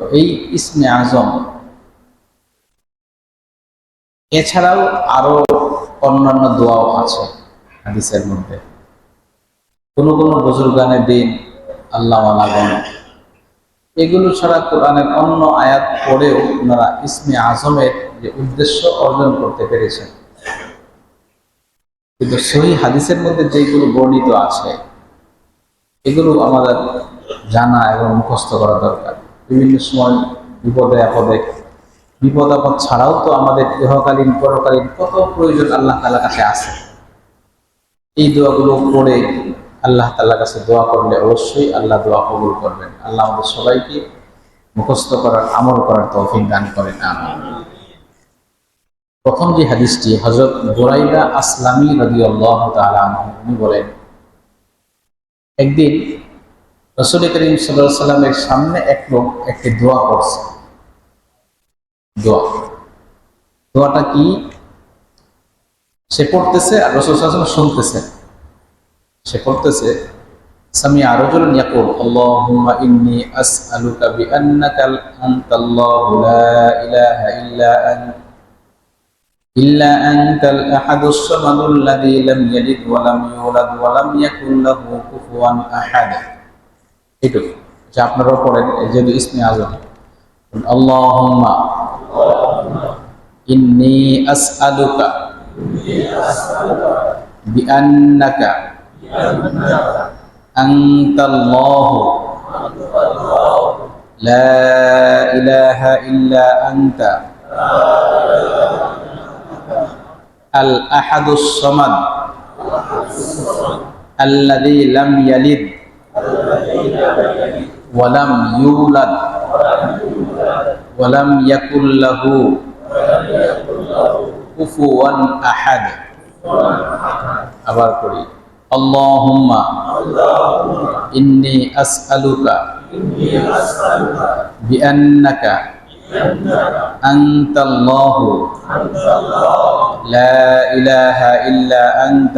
এই ইসমে আজম। এছাড়াও আরও অন্যান্য দোয়াও আছে হাদিসের মধ্যে। কোন কোন বুজুর্গানের দিন আল্লাহ এগুলো ছাড়া কোরআনের অন্য আয়াত পড়েও ওনারা ইসমে আজমের যে উদ্দেশ্য অর্জন করতে পেরেছেন। কিন্তু সহি হাদিসের মধ্যে যেগুলো বর্ণিত আছে, এগুলো আমাদের জানা এবং মুখস্থ করা দরকার। বিভিন্ন সময় বিপদে আপদে, বিপদ আপদ ছাড়াও তো আমাদের ইহকালীন পরকালীন কত প্রয়োজন আল্লাহ তালার কাছে আছে। এই দোয়াগুলো পড়ে আল্লাহ তাল্লাহ কাছে দোয়া করলে অবশ্যই আল্লাহ দোয়া কবুল করবেন। আল্লাহ আমাদের সবাইকে মুখস্থ করার, আমল করার তৌফিক দান করেন। আমিন। প্রথম যে হাদিসটি হজরত গোরাইদা আসলামী রবি আল্লাহ উনি বলেন, একদিন রসুল করিম সাল্লাহ সাল্লামের সামনে এক লোক একটি দোয়া করছে দোয়া দোয়াটা কি সে পড়তেছে আর রসুল সাল্লাম শুনতেছে সে পড়তেছে সামি আরজুল ইয়াকুল আল্লাহুম্মা ইন্নী আসআলুকা বিআন্নাকা আনতাল্লাহু লা ইলাহা ইল্লা আনতা إلا أنت الأحد الصمد الذي لم يلد ولم يولد ولم يكن له كفوا أحد এটুকু যা আপনারাও পড়েন যেহেতু ইসমে আজম আল্লাহুম্মা ইন্নী আসআলুকা বিআন্নাকা আনতাল্লাহু লা ইলাহা ইল্লা আনতা الأحد الصمد الذي لم يلد ولم يولد ولم يكن له كفوا أحد আবার করি اللهم إني أسألك بأنك أنت الله لا إله إلا أنت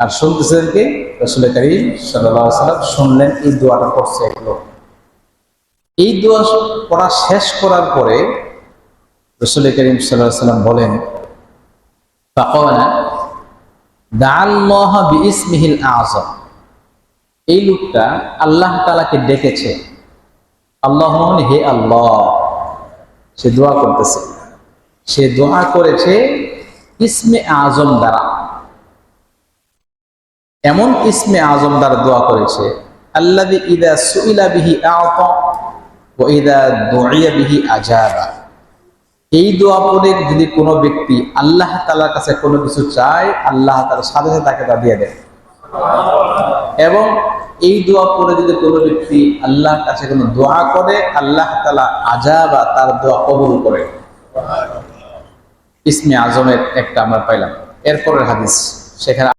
আর শুনতেছেন কি রসুল করিম সাল্লাম শুনলেন, এই দোয়াটা করছে এক লোক। এই দোয়া পড়া শেষ করার পরে রসুল করিম সাল্লাহ সাল্লাম বলেন এই লোকটা আল্লাহ তালাকে ডেকেছে। আল্লাহ হে আল্লাহ, সে দোয়া করতেছে। সে দোয়া করেছে ইসমে আজম দ্বারা। এমন ইসমে আজম দ্বারা দোয়া করেছে এই দোয়া পড়ে যদি কোনো ব্যক্তি আল্লাহ তালার কাছে কোনো কিছু চায়, আল্লাহ তালার সাথে সাথে তাকে তা দিয়ে দেয়। এবং এই দোয়া পড়ে যদি কোনো ব্যক্তি আল্লাহর কাছে কোনো দোয়া করে, আল্লাহ তালা আজাবা তার দোয়া কবুল করে। ইসমে আজমের একটা আমরা পাইলাম। এরপরের হাদিস, সেখানে